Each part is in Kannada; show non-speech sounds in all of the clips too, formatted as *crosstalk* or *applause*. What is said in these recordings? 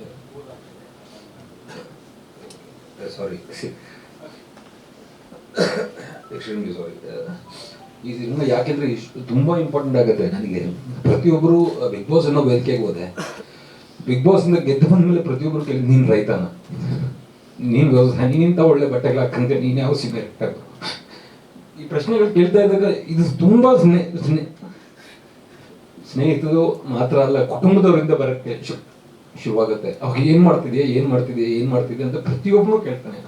*laughs* ಈ ಸಿನಿಮಾ ಯಾಕೆಂದ್ರೆ ಇಷ್ಟು ತುಂಬಾ ಇಂಪಾರ್ಟೆಂಟ್ ಆಗುತ್ತೆ ನನಗೆ. ಪ್ರತಿಯೊಬ್ಬರು ಬಿಗ್ ಬಾಸ್ ಅನ್ನೋ ವೇದಿಕೆಗೆ ಹೋದೆ. ಬಿಗ್ ಬಾಸ್ ಇಂದ ಗೆದ್ದು ಬಂದ್ಮೇಲೆ ಪ್ರತಿಯೊಬ್ಬರು ಕೇಳಿ, ನೀನ್ ರೈತನ? ನೀನ್ ವ್ಯವಸಾಯ ನೀನಿಂತ ಒಳ್ಳೆ ಬಟ್ಟೆಗಳು ಹಾಕಂತೆ ನೀನ್ ಯಾವ ಸಿನಿಮಾ ಈ ಪ್ರಶ್ನೆಗಳು ಕೇಳ್ತಾ ಇದ್ದಾಗ ಇದು ತುಂಬಾ ಸ್ನೇಹ ಸ್ನೇಹ, ಸ್ನೇಹಿತರು ಮಾತ್ರ ಅಲ್ಲ, ಕುಟುಂಬದವರಿಂದ ಬರಕ್ಕೆ ಶುರುವಾಗುತ್ತೆ. ಅವಾಗ ಏನ್ ಮಾಡ್ತಿದ್ಯಾ ಏನ್ ಮಾಡ್ತಿದ್ಯಾ ಏನ್ ಮಾಡ್ತಿದ್ಯಾ ಅಂತ ಪ್ರತಿಯೊಬ್ಬನು ಕೇಳ್ತಾನೆ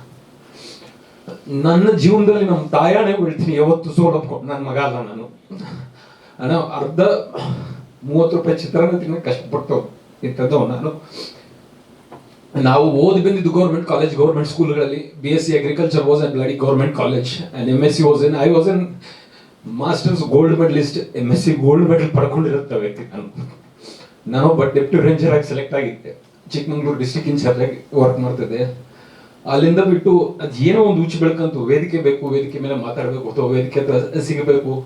ನನ್ನ ಜೀವನದಲ್ಲಿ ನಮ್ಮ ತಾಯಾನೇ ಹೇಳ್ತೀನಿ ಯಾವತ್ತು ಸೋಲಪ್ಕೊಂಡು ನನ್ನ ಮಗ ಅಲ್ಲ ನಾನು. ನಾನು ಅರ್ಧ ಮೂವತ್ತು ರೂಪಾಯಿ ಚಿತ್ರಾನ್ನ ತಿನ್ನ ಕಷ್ಟಪಟ್ಟು ಇಂಥದ್ದು ನಾನು. ನಾವು ಓದಿ ಬಂದಿದ್ದು government college government ಸ್ಕೂಲ್ಗಳಲ್ಲಿ B S C agriculture was and bloody government college and M S C was N I was N masters gold medallist M S C gold medal ಪಡ್ಕೊಂಡಿರುತ್ತೆ ವ್ಯಕ್ತಿ ನಾನು. ನಾನೊಬ್ಬ ಡೆಪ್ಟಿ ರೇಂಜರ್ ಆಗಿ ಸೆಲೆಕ್ಟ್ ಆಗಿದ್ದೆ. ಚಿಕ್ಕಮಂಗ್ಳೂರು ಡಿಸ್ಟಿಕ್ ಇನ್ಚಾರ್ಜ್ ಆಗಿ ವರ್ಕ್ ಮಾಡ್ತಿದ್ದೆ. ಅಲ್ಲಿಂದ ಬಿಟ್ಟು ಅದ್ ಏನೋ ಒಂದು ಉಚ್ಚಿ ಬೆಳ್ಕಂತು ವೇದಿಕೆ ಬೇಕು, ವೇದಿಕೆ ಮೇಲೆ ಮಾತಾಡಬೇಕು, ಅಥವಾ ವೇದಿಕೆ ಹತ್ರ ಸಿಗಬೇಕು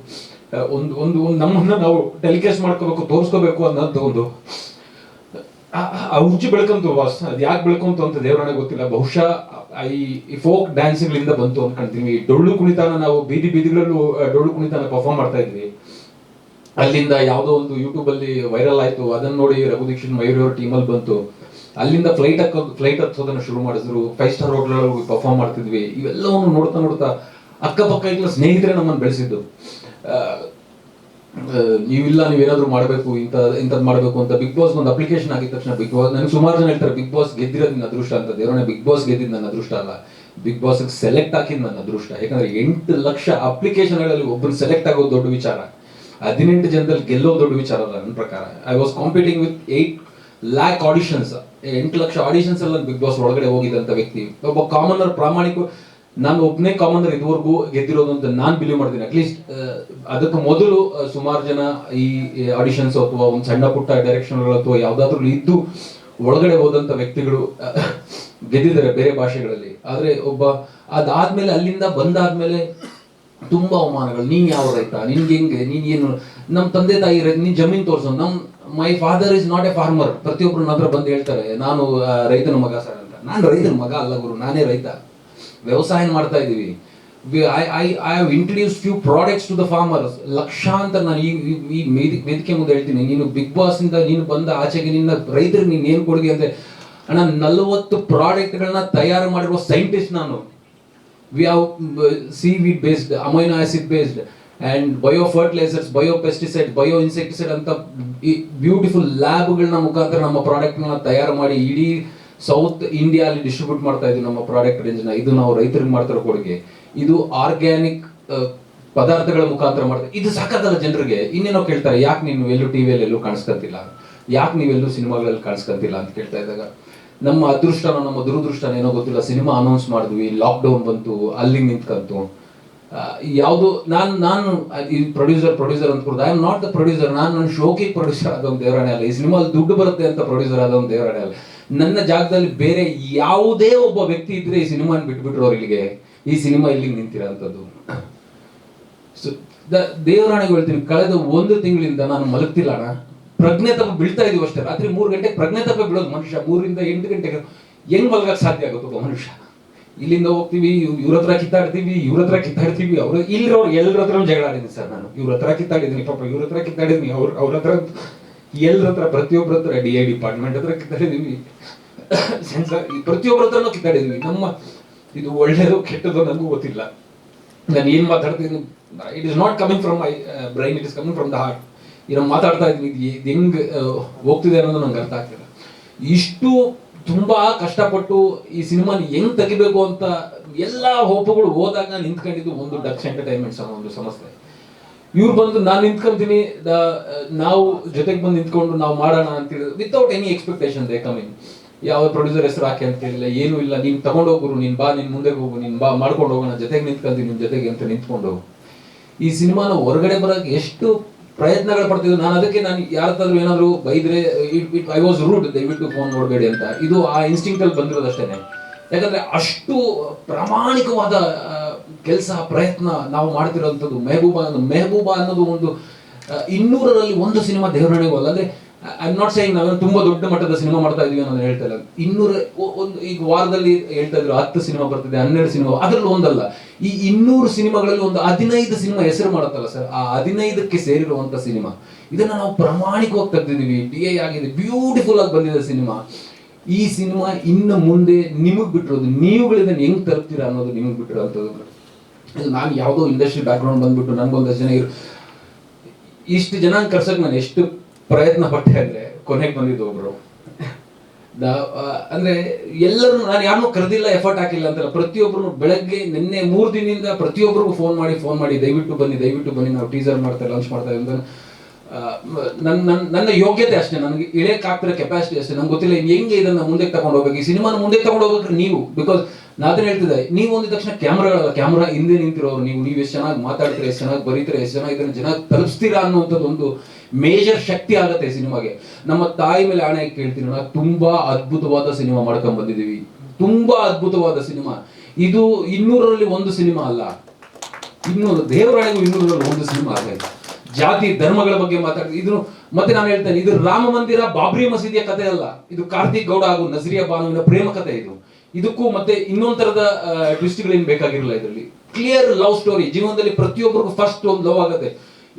ಒಂದು ಒಂದು ಒಂದು ನಮ್ಮನ್ನ ನಾವು ಟೆಲಿಕಾಸ್ಟ್ ಮಾಡ್ಕೋಬೇಕು, ತೋರಿಸ್ಕೋಬೇಕು ಅನ್ನೋದು ಒಂದು. ಆ- ಉಚ್ಚು ಬೆಳ್ಕಂತು ವಾಸ್, ಅದು ಯಾಕೆ ಬೆಳ್ಕೊಂತು ಅಂತ ದೇವರಾಣೆ ಗೊತ್ತಿಲ್ಲ. ಬಹುಶಃ ಈ ಫೋಕ್ ಡ್ಯಾನ್ಸ್ಗಳಿಂದ ಬಂತು ಅನ್ಕೊಂತೀನಿ ಡೊಳ್ಳು ಕುಣಿತಾನ ನಾವು ಬೀದಿ ಬೀದಿಗಳಲ್ಲೂ ಡೊಳ್ಳು ಕುಣಿತಾನ ಪರ್ಫಾರ್ಮ್ ಮಾಡ್ತಾ ಇದ್ವಿ. ಅಲ್ಲಿಂದ ಯಾವುದೋ ಒಂದು ಯೂಟ್ಯೂಬ್ ಅಲ್ಲಿ ವೈರಲ್ ಆಯ್ತು. ಅದನ್ನ ನೋಡಿ ರಘು ದೀಕ್ಷಿತ್ ಮಯೂರಿ ಟೀಮ್ ಟೀಮಲ್ಲಿ ಬಂತು. ಅಲ್ಲಿಂದ ಫ್ಲೈಟ್ ಫ್ಲೈಟ್ ಹತ್ತೋದನ್ನ ಶುರು ಮಾಡಿದ್ರು. ಫೈವ್ ಸ್ಟಾರ್ ಹೋಟ್ಲಲ್ಲಿ ಪರ್ಫಾರ್ಮ್ ಮಾಡ್ತಿದ್ವಿ. ಇವೆಲ್ಲವನ್ನು ನೋಡ್ತಾ ನೋಡ್ತಾ ಅಕ್ಕಪಕ್ಕ ಇಲ್ಲ ಸ್ನೇಹಿತರೆ ನಮ್ಮನ್ನು ಬೆಳೆಸಿದ್ದು. ನೀವಿಲ್ಲ, ನೀವೇನಾದ್ರೂ ಮಾಡಬೇಕು ಇಂಥ ಇಂಥದ್ದು ಮಾಡಬೇಕು ಅಂತ ಬಿಗ್ ಬಾಸ್ ಒಂದು ಅಪ್ಲಿಕೇಶನ್ ಆಗಿದ ತಕ್ಷಣ ಬಿಗ್ ಬಾಸ್ ನನಗೆ ಸುಮಾರು ಜನ ಹೇಳ್ತಾರೆ ಬಿಗ್ ಬಾಸ್ ಗೆದ್ದಿರೋದು ನನ್ನ ಅದೃಷ್ಟ ಅಂತ. ದೇವರನ್ನ ಬಿಗ್ ಬಾಸ್ ಗೆದ್ದಿದ್ದು ನನ್ನ ಅದೃಷ್ಟ ಅಲ್ಲ. ಬಿಗ್ ಬಾಸ್ ಸೆಲೆಕ್ಟ್ ಹಾಕಿದ್ ನನ್ನ ಅದೃಷ್ಟ. ಯಾಕಂದ್ರೆ ಎಂಟು ಲಕ್ಷ ಅಪ್ಲಿಕೇಶನ್ಗಳಲ್ಲಿ ಒಬ್ಬರು ಸೆಲೆಕ್ಟ್ ಆಗೋದು ದೊಡ್ಡ ವಿಚಾರ. ಹದಿನೆಂಟು ಜನದಲ್ಲಿ ಗೆಲ್ಲೋ ದೊಡ್ಡ ವಿಚಾರ ಅಲ್ಲ, ನನ್ನ ಪ್ರಕಾರ. I was competing with eight lakh auditions ಎಂಟು ಲಕ್ಷ ಆಡಿಷನ್ಸ್ ಎಲ್ಲ ಬಿಗ್ ಬಾಸ್ ಒಳಗಡೆ ಹೋಗಿದ್ದಂಥ ವ್ಯಕ್ತಿ. ಒಬ್ಬ ಕಾಮನರ್ ಪ್ರಾಮಾಣಿಕ, ನಾನು ಒಬ್ಬನೇ ಕಾಮನರ್ ಇದುವರೆಗೂ ಗೆದ್ದಿರೋದು ಅಂತ ನಾನು ಬಿಲೀವ್ ಮಾಡ್ತೀನಿ. ಅಟ್ಲೀಸ್ಟ್ ಅದಕ್ಕೆ ಮೊದಲು ಸುಮಾರು ಜನ ಈ ಆಡಿಷನ್ಸ್ ಅಥವಾ ಒಂದು ಸಣ್ಣ ಪುಟ್ಟ ಡೈರೆಕ್ಷನ್ಗಳು ಅಥವಾ ಯಾವುದಾದ್ರೂ ಇದ್ದು ಒಳಗಡೆ ಹೋದಂಥ ವ್ಯಕ್ತಿಗಳು ಗೆದ್ದಿದ್ದಾರೆ ಬೇರೆ ಭಾಷೆಗಳಲ್ಲಿ. ಆದರೆ ಒಬ್ಬ ಅದಾದ್ಮೇಲೆ ಅಲ್ಲಿಂದ ಬಂದಾದ್ಮೇಲೆ ತುಂಬಾ ಅವಮಾನಗಳು. ನೀನ್ ಯಾವ ರೈತ? ನಿನ್ಗೆ ಹೆಂಗೆ? ನೀನ್ ಏನು? ನಮ್ ತಂದೆ ತಾಯಿ ನೀನ್ ಜಮೀನ್ ತೋರ್ಸೋ. ನಮ್ my father is not a farmer ಪ್ರತಿಯೊಬ್ರು ಹತ್ರ ಬಂದು ಹೇಳ್ತಾರೆ, ನಾನು ರೈತನ ಮಗ ಸರ್ ಅಂತ. ನಾನು ರೈತನ ಮಗ ಅಲ್ಲ ಗುರು, ನಾನೇ ರೈತ. ವ್ಯವಸಾಯ ಮಾಡ್ತಾ ಇದೀವಿ I I I have introduce few products to the farmers ಲಕ್ಷಾಂತರ ನಾನು ಈ, ಈ- ಈ ವೇದಿ- ವೇದಿಕೆ ಮುಂದೆ ಹೇಳ್ತೀನಿ. ನೀನು ಬಿಗ್ ಬಾಸ್ ಇಂದ ನೀನು ಬಂದ ಆಚೆಗೆ ನಿನ್ನ ರೈತರಿಗೆ ನೀನು ಏನು ಕೊಡುಗೆ ಅಂತ. ಅಣ್ಣ, ನಲವತ್ತು ಪ್ರಾಡಕ್ಟ್ಗಳನ್ನ ತಯಾರು ಮಾಡಿರುವ ಸೈಂಟಿಸ್ಟ್ ನಾನು. We have uh, seaweed based amino acid based and bio fertilisers bio pesticide bio insecticide ಅಂತ ಈ ಬ್ಯೂಟಿಫುಲ್ ಲ್ಯಾಬ್ಗಳನ್ನ ಮುಖಾಂತರ ನಮ್ಮ ಪ್ರಾಡಕ್ಟ್ನ ತಯಾರು ಮಾಡಿ ಇಡೀ ಸೌತ್ ಇಂಡಿಯಾದಲ್ಲಿ ಡಿಸ್ಟ್ರಿಬ್ಯೂಟ್ ಮಾಡ್ತಾ ಇದ್ದೀವಿ ನಮ್ಮ ಪ್ರಾಡಕ್ಟ್ ರೇಂಜ್ನ ಇದು ನಾವು ರೈತರಿಗೆ ಮಾಡ್ತಿರೋ ಕೊಡುಗೆ. ಇದು ಆರ್ಗ್ಯಾನಿಕ್ ಪದಾರ್ಥಗಳ ಮುಖಾಂತರ ಮಾಡ್ತಾರೆ ಇದು ಸಾಕಾಗಲ್ಲ ಜನರಿಗೆ. ಇನ್ನೇನೋ ಕೇಳ್ತಾರೆ ಯಾಕೆ ನೀನು ಎಲ್ಲೂ ಟಿವಿಯಲ್ಲಿ ಎಲ್ಲೂ ಕಾಣಿಸ್ಕೊತಿಲ್ಲ? ಯಾಕೆ ನೀವೆಲ್ಲೂ ಸಿನಿಮಾಗಳಲ್ಲಿ ಕಾಣಿಸ್ಕೊತಿಲ್ಲ ಅಂತ ಕೇಳ್ತಾ ಇದ್ದಾಗ ನಮ್ಮ ಅದೃಷ್ಟನೋ ನಮ್ಮ ದುರದೃಷ್ಟನ ಏನೋ ಗೊತ್ತಿಲ್ಲ. ಸಿನಿಮಾ ಅನೌನ್ಸ್ ಮಾಡಿದ್ವಿ ಲಾಕ್ಡೌನ್ ಬಂತು, ಅಲ್ಲಿ ನಿಂತ್ಕಂತು. ಯಾವುದು ನಾನು ನಾನು ಈ ಪ್ರೊಡ್ಯೂಸರ್ ಪ್ರೊಡ್ಯೂಸರ್ ಅಂತ I am not the producer ನಾನು ನನ್ನ ಶೋಕಿ ಪ್ರೊಡ್ಯೂಸರ್ ಒಂದು ದೇವರಾಣೆ ಅಲ್ಲ. ಈ ಸಿನಿಮಾದಲ್ಲಿ ದುಡ್ಡು ಬರುತ್ತೆ ಅಂತ ಪ್ರೊಡ್ಯೂಸರ್ ಆದ ಒಂದು ದೇವರಾಣೆ ಅಲ್ಲ. ನನ್ನ ಜಾಗದಲ್ಲಿ ಬೇರೆ ಯಾವುದೇ ಒಬ್ಬ ವ್ಯಕ್ತಿ ಇದ್ರೆ ಈ ಸಿನಿಮಾನ ಬಿಟ್ಬಿಟ್ರು ಅವರಿಗೆ. ಈ ಸಿನಿಮಾ ಇಲ್ಲಿ ನಿಂತಿರೋಂಥದ್ದು ದೇವರಾಣಿಗೆ ಹೇಳ್ತೀನಿ, ಕಳೆದ ಒಂದು ತಿಂಗಳಿಂದ ನಾನು ಮಲಗ್ತಿಲ್ಲ ಅಣ್ಣ. ಪ್ರಜ್ಞೆ ತಪ್ಪ ಬೀಳ್ತಾ ಇದೀವಿ ಅಷ್ಟೇ. ರಾತ್ರಿ ಮೂರು ಗಂಟೆಗೆ ಪ್ರಜ್ಞೆ ತಪ್ಪ ಬೀಳೋದು ಮನುಷ್ಯ. ಮೂರಿಂದ ಎಂಟು ಗಂಟೆಗೆ ಹೆಂಗ್ ಮಲಗಕ್ಕೆ ಸಾಧ್ಯ ಆಗುತ್ತೆ ಒಬ್ಬ ಮನುಷ್ಯ? ಇಲ್ಲಿಂದ ಹೋಗ್ತೀವಿ ಇವ್ರ ಹತ್ರ ಕಿತ್ತಾಡ್ತೀವಿ, ಇವ್ರ ಹತ್ರ ಕಿತ್ತಾಡ್ತೀವಿ. ಅವ್ರ ಇಲ್ಲಿರೋರು ಎಲ್ಲರ ಹತ್ರ ಜಗಳ ಸರ್ ನಾನು. ಇವ್ರ ಹತ್ರ ಕಿತ್ತಾಡಿದ್ದೀನಿ. ಪಾಪ ಇವ್ರ ಹತ್ರ ಕಿತ್ತಾಡಿದ್ದೀನಿ. ಅವ್ರ ಅವ್ರ ಹತ್ರ ಎಲ್ಲರ ಹತ್ರ ಪ್ರತಿಯೊಬ್ಬರ ಹತ್ರ, ಡಿ ಐ ಡಿಪಾರ್ಟ್ಮೆಂಟ್ ಹತ್ರ ಕಿತ್ತಾಡಿದೀವಿ ಪ್ರತಿಯೊಬ್ಬರ ಹತ್ರನೂ ಕಿತ್ತಾಡಿದೀವಿ ನಮ್ಮ ಇದು ಒಳ್ಳೇದು ಕೆಟ್ಟದ್ದು ನನಗೂ ಗೊತ್ತಿಲ್ಲ. ನಾನು ಏನ್ ಮಾತಾಡ್ತೀನಿ it is not coming from my brain it is coming from the heart ಈಗ ಮಾತಾಡ್ತಾ ಇದ್ವಿ. ಇದು ಹೆಂಗ್ ಹೋಗ್ತಿದೆ ಅನ್ನೋದು ನಂಗೆ ಅರ್ಥ ಆಗ್ತಿಲ್ಲ. ಇಷ್ಟು ತುಂಬಾ ಕಷ್ಟಪಟ್ಟು ಈ ಸಿನಿಮಾನ ಹೆಂಗ್ ತೆಗಿಬೇಕು ಅಂತ ಎಲ್ಲಾ ಹೋಪುಗಳು ಹೋದಾಗ ನಿಂತ್ಕೊಂಡಿದ್ದು ಒಂದು ಡಕ್ಸ್ ಎಂಟರ್ಟೈನ್ಮೆಂಟ್ಸ್ ಅನ್ನೋ ಒಂದು ಸಂಸ್ಥೆ. ಇವ್ರು ಬಂದು, ನಾನು ನಿಂತ್ಕೊಂತೀನಿ ನಾವು ಜೊತೆಗೆ ಬಂದು ನಿಂತ್ಕೊಂಡು ನಾವು ಮಾಡೋಣ ಅಂತೇಳಿ without any expectation they coming ಯಾವ ಪ್ರೊಡ್ಯೂಸರ್ ಹೆಸರು ಹಾಕಿ ಅಂತ ಹೇಳಿಲ್ಲ ಏನೂ ಇಲ್ಲ. ನೀನ್ ತಗೊಂಡು ಹೋಗುರು ನೀನ್ ಬಾ, ನಿನ್ ಮುಂದೆ ಹೋಗು. ನೀನ್ ಬಾ, ಮಾಡ್ಕೊಂಡು ಹೋಗೋಣ. ಜೊತೆಗೆ ನಿಂತ್ಕೊಂತೀನಿ ನಿಮ್ಮ ಜೊತೆಗೆ ಅಂತ ನಿಂತ್ಕೊಂಡು ಈ ಸಿನಿಮಾನ ಹೊರಗಡೆ ಬರೋಕೆ ಎಷ್ಟು ಪ್ರಯತ್ನಗಳು ಪಡ್ತಿದ್ವು ನಾನು ಅದಕ್ಕೆ ನಾನು ಯಾರತ್ತಾದ್ರೂ ಏನಾದ್ರು ಬೈದ್ರೆ ಐ ವಾಸ್ ರೂಡ್ ದಯವಿಟ್ಟು ಫೋನ್ ನೋಡಬೇಡಿ ಅಂತ. ಇದು ಆ ಇನ್ಸ್ಟಿಂಕ್ಟಲ್ಲಿ ಬಂದಿರೋದಷ್ಟೇನೆ. ಯಾಕಂದ್ರೆ ಅಷ್ಟು ಪ್ರಾಮಾಣಿಕವಾದ ಕೆಲಸ, ಪ್ರಯತ್ನ ನಾವು ಮಾಡ್ತಿರೋಂಥದ್ದು ಮೆಹಬೂಬಾ ಅನ್ನೋದು ಮೆಹಬೂಬಾ ಅನ್ನೋದು ಒಂದು ಇನ್ನೂರರಲ್ಲಿ ಒಂದು ಸಿನಿಮಾ ದೇವರಣಿಗೂ ಅಲ್ಲ. ಅಂದ್ರೆ ಐ ನಾಟ್ ಸೇಯಿಂಗ್ ನಾವೇನು ತುಂಬಾ ದೊಡ್ಡ ಮಟ್ಟದ ಸಿನಿಮಾ ಮಾಡ್ತಾ ಇದೀವಿ ಅನ್ನೋದು ಹೇಳ್ತಾ ಇಲ್ಲ. ಇನ್ನೂರ ಒಂದು, ಈಗ ವಾರದಲ್ಲಿ ಹೇಳ್ತಾ ಇದ್ರು ಹತ್ತು ಸಿನಿಮಾ ಬರ್ತಿದೆ, ಹನ್ನೆರಡು ಸಿನಿಮಾ, ಅದರಲ್ಲಿ ಒಂದಲ್ಲ. ಈ ಇನ್ನೂರು ಸಿನಿಮಾಗಳಲ್ಲಿ ಒಂದು ಹದಿನೈದು ಸಿನಿಮಾ ಹೆಸರು ಮಾಡುತ್ತಲ್ಲ ಸರ್. ಆ ಹದಿನೈದಕ್ಕೆ ಸೇರಿರುವಂತ ಸಿನಿಮಾ. ಇದನ್ನ ನಾವು ಪ್ರಾಮಾಣಿಕವಾಗಿ ತೆಗೆದಿದ್ದೀವಿ. ಡಿ ಐ ಆಗಿದೆ ಬ್ಯೂಟಿಫುಲ್ ಆಗಿ ಬಂದಿದೆ ಸಿನಿಮಾ. ಈ ಸಿನಿಮಾ ಇನ್ನು ಮುಂದೆ ನಿಮಗ್ ಬಿಟ್ಟಿರೋದು ನೀವುಗಳು ಇದನ್ನ ಹೆಂಗ್ ತಲುಪ್ತೀರಾ ಅನ್ನೋದು ನಿಮಗ್ ಬಿಟ್ಟಿರೋದು ನಾನು ಯಾವುದೋ ಇಂಡಸ್ಟ್ರಿ ಬ್ಯಾಕ್ಗ್ರೌಂಡ್ ಬಂದ್ಬಿಟ್ಟು ನನ್ಗೊಂದಷ್ಟು ಜನ ಇರು, ಇಷ್ಟು ಜನ ಕರ್ಸಕ್ ನಾನು ಎಷ್ಟು ಪ್ರಯತ್ನ ಪಟ್ಟೆ ಅಂದ್ರೆ ಕೊನೆಗೆ ಬಂದಿದ್ದು ಒಬ್ರು. ಅಂದ್ರೆ ಎಲ್ಲರೂ ನಾನು ಯಾರನ್ನೂ ಕರೆದಿಲ್ಲ ಎಫರ್ಟ್ ಹಾಕಿಲ್ಲ ಅಂತಲ್ಲ. ಪ್ರತಿಯೊಬ್ಬರು ಬೆಳಗ್ಗೆ ನಿನ್ನೆ ಮೂರು ದಿನದಿಂದ ಪ್ರತಿಯೊಬ್ಬರಿಗೂ ಫೋನ್ ಮಾಡಿ ಫೋನ್ ಮಾಡಿ, ದಯವಿಟ್ಟು ಬನ್ನಿ ದಯವಿಟ್ಟು ಬನ್ನಿ, ನಾವು ಟೀಸರ್ ಮಾಡ್ತಾರೆ ಲಾಂಚ್ ಮಾಡ್ತಾರೆ ಅಂತ. ನನ್ನ ನನ್ನ- ಯೋಗ್ಯತೆ ಅಷ್ಟೇ, ನನಗೆ ಇಳೆಯಕ್ಕೆ ಆಗ್ತಿರೋ ಕೆಪಾಸಿಟಿ ಅಷ್ಟೇ. ನಂಗೆ ಗೊತ್ತಿಲ್ಲ ಹೆಂಗೆ ಇದನ್ನ ಮುಂದೆ ತಗೊಂಡು ಹೋಗ್ಬೇಕು. ಈ ಸಿನಿಮಾನ ಮುಂದೆ ತಗೊಂಡು ಹೋಗ್ಬೇಕು ನೀವು. ಬಿಕಾಸ್ ನಾದ್ರೆ ಹೇಳ್ತಿದ್ದೆ, ನೀವು ಒಂದಿದ ತಕ್ಷಣ ಕ್ಯಾಮ್ರಾಗಳಲ್ಲ ಕ್ಯಾಮ್ರಾ ಹಿಂದೆ ನಿಂತಿರೋರು ನೀವು. ನೀವು ಎಷ್ಟು ಚೆನ್ನಾಗಿ ಮಾತಾಡ್ತೀರಾ, ಎಷ್ಟು ಚೆನ್ನಾಗಿ ಬರೀತೀರಾ, ಎಷ್ಟು ಚೆನ್ನಾಗಿ ಇದನ್ನ ಜನ ತಲುಪಿಸ್ತೀರಾ ಅನ್ನುವಂಥದ್ದು ಒಂದು ಮೇಜರ್ ಶಕ್ತಿ ಆಗತ್ತೆ ಸಿನಿಮಾಗೆ. ನಮ್ಮ ತಾಯಿ ಮೇಲೆ ಆಣೆ ಕೇಳ್ತೀನಿ ನಾವು ತುಂಬಾ ಅದ್ಭುತವಾದ ಸಿನಿಮಾ ಮಾಡ್ಕೊಂಡ್ ಬಂದಿದ್ದೀವಿ. ತುಂಬಾ ಅದ್ಭುತವಾದ ಸಿನಿಮಾ. ಇದು ಇನ್ನೂರರಲ್ಲಿ ಒಂದು ಸಿನಿಮಾ ಅಲ್ಲ. ಇನ್ನೂರು, ದೇವರಾಣಿಗೂ ಇನ್ನೂರರಲ್ಲಿ ಒಂದು ಸಿನಿಮಾ ಆಗೈತೆ ಜಾತಿ, ಧರ್ಮಗಳ ಬಗ್ಗೆ ಮಾತಾಡ್ತೀವಿ ಇದು ಮತ್ತೆ ನಾನು ಹೇಳ್ತೇನೆ, ಇದು ರಾಮ ಮಂದಿರ ಬಾಬ್ರಿ ಮಸೀದಿಯ ಕಥೆ ಅಲ್ಲ. ಇದು ಕಾರ್ತಿಕ್ ಗೌಡ ಹಾಗೂ ನಜರಿಯಾ ಬಾನುವಿನ ಪ್ರೇಮ ಕಥೆ ಇದು. ಇದಕ್ಕೂ ಮತ್ತೆ ಇನ್ನೊಂದ್ ತರದ ಟ್ವಿಸ್ಟ್ಗಳೇನು ಬೇಕಾಗಿರಲ್ಲ ಇದರಲ್ಲಿ. ಕ್ಲಿಯರ್ ಲವ್ ಸ್ಟೋರಿ ಜೀವನದಲ್ಲಿ ಪ್ರತಿಯೊಬ್ಬರಿಗೂ ಫಸ್ಟ್ ಒಂದು ಲವ್ ಆಗುತ್ತೆ.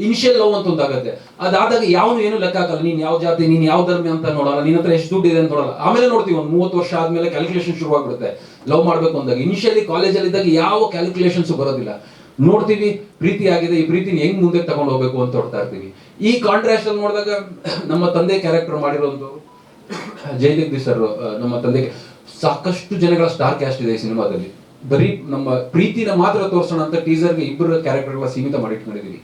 ಇನಿಷಿಯಲ್ ಲವ್ ಅಂತ ಒಂದಾಗತ್ತೆ ಅದಾದಾಗ ಯಾವನು ಏನು ಲೆಕ್ಕ ಹಾಕಲ್ಲ, ನೀನ್ ಯಾವ ಜಾತಿ, ನೀನ್ ಯಾವ ಧರ್ಮ ಅಂತ ನೋಡಲ್ಲ ನಿನ್ನ ಹತ್ರ ಎಷ್ಟು ದುಡ್ಡು ಇದೆ ಅಂತ ನೋಡಲ್ಲ. ಆಮೇಲೆ ನೋಡ್ತೀವಿ ಒಂದು ಮೂವತ್ತು ವರ್ಷ ಆದ್ಮೇಲೆ ಕ್ಯಾಲ್ಕುಲೇಷನ್ ಶುರು ಆಗ್ಬಿಡುತ್ತೆ ಲವ್ ಮಾಡ್ಬೇಕು ಅಂದಾಗ ಇನಿಷಿಯಲಿ ಕಾಲೇಜಲ್ಲಿ ಇದ್ದಾಗ ಯಾವ ಕ್ಯಾಲ್ಕುಲೇಷನ್ಸ್ ಬರೋದಿಲ್ಲ. ನೋಡ್ತೀವಿ, ಪ್ರೀತಿ ಆಗಿದೆ, ಈ ಪ್ರೀತಿನ ಹೆಂಗ್ ಮುಂದೆ ತಗೊಂಡು ಹೋಗ್ಬೇಕು ಅಂತ ಹೊಡ್ತಾ ಇರ್ತೀವಿ. ಈ ಕಾಂಟ್ರಾಸ್ಟ್ ಅಲ್ಲಿ ನೋಡಿದಾಗ, ನಮ್ಮ ತಂದೆ ಕ್ಯಾರೆಕ್ಟರ್ ಮಾಡಿರೋದು ಜಯದೀಪ್ ಸರ್ ನಮ್ಮ ತಂದೆ ಸಾಕಷ್ಟು ಜನಗಳ ಸ್ಟಾರ್ ಕ್ಯಾಸ್ಟ್ ಇದೆ ಸಿನಿಮಾದಲ್ಲಿ. ಬರೀ ನಮ್ಮ ಪ್ರೀತಿನ ಮಾತ್ರ ತೋರಿಸೋಣ ಅಂತ ಟೀಸರ್ಗೆ ಇಬ್ಬರ ಕ್ಯಾರೆಕ್ಟರ್ಗಳ ಸೀಮಿತ ಮಾಡಿಟ್ಕೊಂಡಿದೀವಿ.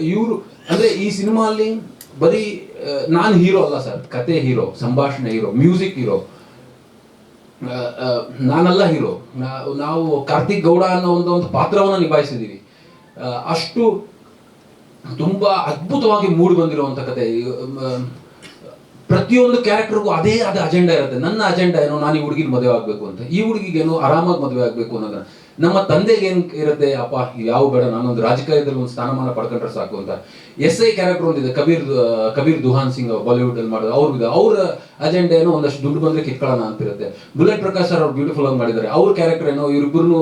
ಇವರು ಅಂದ್ರೆ ಈ ಸಿನಿಮಾ ಅಲ್ಲಿ ಬರೀ ನಾನು ಹೀರೋ ಅಲ್ಲ ಸರ್. ಕತೆ ಹೀರೋ ಸಂಭಾಷಣೆ ಹೀರೋ ಮ್ಯೂಸಿಕ್ ಹೀರೋ. ನಾನಲ್ಲ ಹೀರೋ. ನಾವು ಕಾರ್ತಿಕ್ ಗೌಡ ಅನ್ನೋ ಒಂದು ಒಂದು ಪಾತ್ರವನ್ನ ನಿಭಾಯಿಸಿದೀವಿ. ಆ, ಅಷ್ಟು ತುಂಬಾ ಅದ್ಭುತವಾಗಿ ಮೂಡಿ ಬಂದಿರುವಂತ ಕತೆ. ಪ್ರತಿಯೊಂದು ಕ್ಯಾರೆಕ್ಟರ್ಗೂ ಅದೇ ಅದ ಅಜೆಂಡಾ ಇರುತ್ತೆ. ನನ್ನ ಅಜೆಂಡಾ ಏನೋ ನಾನು ಈ ಹುಡುಗಿಗೆ ಮದುವೆ ಆಗ್ಬೇಕು ಅಂತ. ಈ ಹುಡುಗಿಗೇನು ಆರಾಮಾಗಿ ಮದುವೆ ಆಗ್ಬೇಕು ಅನ್ನೋದನ್ನ. ನಮ್ಮ ತಂದೆಗೆ ಏನ್ ಇರುತ್ತೆ, ಅಪ್ಪ ಯಾವ ಬೇಡ, ನಾನೊಂದು ರಾಜಕೀಯದಲ್ಲಿ ಒಂದು ಸ್ಥಾನಮಾನ ಪಡ್ಕೊಂಡ್ರೆ ಸಾಕು ಅಂತ. ಎಸ್ ಐ ಕ್ಯಾರೆಕ್ಟರ್ ಒಂದಿದೆ, ಕಬೀರ್ ಕಬೀರ್ ದುಹಾನ್ ಸಿಂಗ್ ಬಾಲಿವುಡ್ ಅಲ್ಲಿ ಮಾಡಿದ್ರೆ. ಅವ್ರಿಗಿದೆ ಅವ್ರ ಅಜೆಂಡ ಏನೋ ಒಂದಷ್ಟು ದುಡ್ಡು ಬಂದ್ರೆ ಕಿತ್ಕೊಳ್ಳೋಣ ಅಂತಿರುತ್ತೆ. ಬುಲೆಟ್ ಪ್ರಕಾಶ್ ಅವ್ರು ಬ್ಯೂಟಿಫುಲ್ ಆಗಿ ಮಾಡಿದ್ದಾರೆ. ಅವ್ರ ಕ್ಯಾರೆಕ್ಟರ್ ಏನೋ ಇವ್ರಿಬ್ಬರು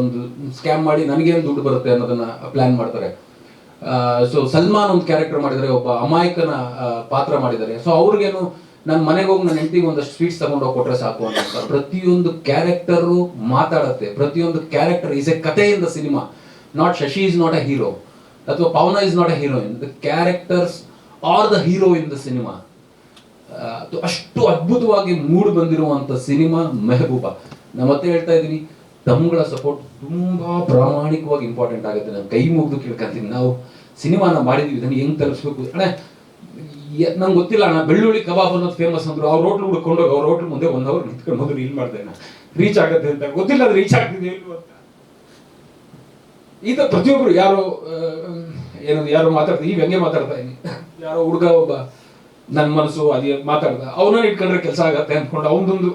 ಒಂದು ಸ್ಕ್ಯಾಮ್ ಮಾಡಿ ನನಗೇನು ದುಡ್ಡು ಬರುತ್ತೆ ಅನ್ನೋದನ್ನ ಪ್ಲಾನ್ ಮಾಡ್ತಾರೆ. ಸೊ ಸಲ್ಮಾನ್ ಒಂದು ಕ್ಯಾರೆಕ್ಟರ್ ಮಾಡಿದರೆ ಒಬ್ಬ ಅಮಾಯಕನ ಪಾತ್ರ ಮಾಡಿದ್ದಾರೆ. ಸೊ ಅವ್ರಿಗೇನು ನನ್ನ ಮನೆಗೆ ಹೋಗಿ ನನ್ನ ಹೆಂಡತಿಗೆ ಒಂದಷ್ಟು ಸ್ವೀಟ್ಸ್ ತಗೊಂಡು ಹೋಗಿ ಕೊಟ್ರೆ ಸಾಕು ಅಂತ ಪ್ರತಿಯೊಂದು ಕ್ಯಾರೆಕ್ಟರು ಮಾತಾಡುತ್ತೆ. ಪ್ರತಿಯೊಂದು character is a ಕಥೆಯಿಂದ cinema not Shashi is not a hero ಅಥವಾ Pavana is not a heroine the characters are the hero in the cinema ಅಷ್ಟು ಅದ್ಭುತವಾಗಿ ಮೂಡ್ ಬಂದಿರುವಂತ ಸಿನಿಮಾ ಮೆಹಬೂಬ. ನಾನು ಮತ್ತೆ ಹೇಳ್ತಾ ಇದ್ದೀನಿ ತಮ್ಮಗಳ ಸಪೋರ್ಟ್ ತುಂಬಾ ಪ್ರಾಮಾಣಿಕವಾಗಿ ಇಂಪಾರ್ಟೆಂಟ್ ಆಗುತ್ತೆ. ನಾನು ಕೈ ಮುಗಿದು ಕೇಳ್ಕೊಂತೀನಿ. ನಾವು ಸಿನಿಮಾನ ಮಾಡಿದೀವಿ. ಇದನ್ನು ಹೆಂಗ್ ತಲುಪಿಸ್ಬೇಕು? ಅಣ್ಣ ನಂಗೆ ಗೊತ್ತಿಲ್ಲ ಅಣ್ಣ. ಬೆಳ್ಳುಳ್ಳಿ ಕಬಾಬ್ ಅನ್ನೋದು ಫೇಮಸ್ ಅಂದ್ರು. ಅವ್ರ ಹೋಟ್ಲು ಹುಡ್ಕೊಂಡು ಅವ್ರ ಹೋಟ್ಲ್ ಮುಂದೆ ಒಂದು ಅವರ್ ನಿಂತ್ಕೊಂಡು ಹೋದ್ರು ರೀಲ್ ಮಾಡ್ದೆ ರೀಚ್ ಆಗತ್ತೆ ಅಂತ. ಗೊತ್ತಿಲ್ಲ ಅದು ರೀಚ್ ಆಗ್ತಿದೆ ಈಗ ಪ್ರತಿಯೊಬ್ರು ಯಾರೋ ಏನದು, ಯಾರೋ ಮಾತಾಡ್ತಾ ಈ ವ್ಯಂಗ್ಯ ಮಾತಾಡ್ತಾ ಇದ್ದೀನಿ. ಯಾರೋ ಹುಡುಗ ಒಬ್ಬ ನನ್ನ ಮನಸ್ಸು ಅದೇ ಮಾತಾಡ್ದ. ಅವನ ಇಟ್ಕೊಂಡ್ರೆ ಕೆಲಸ ಆಗತ್ತೆ ಅಂದ್ಕೊಂಡು ಅವನದೊಂದು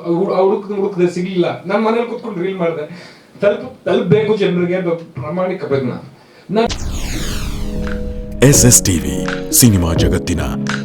ಹುಡುಕ್ ಹುಡುಕದೆ ಸಿಗ್ಲಿಲ್ಲ. ನನ್ನ ಮನೇಲಿ ಕುತ್ಕೊಂಡು ರೀಲ್ ಮಾಡಿದೆ. ತಲುಪ, ತಲುಪಬೇಕು ಜನರಿಗೆ ಅದು ಪ್ರಾಮಾಣಿಕ ನಾನು ಎಸ್ ಎಸ್ ಟಿವಿ ಸಿನಿಮಾ ಜಗತ್ತಿನ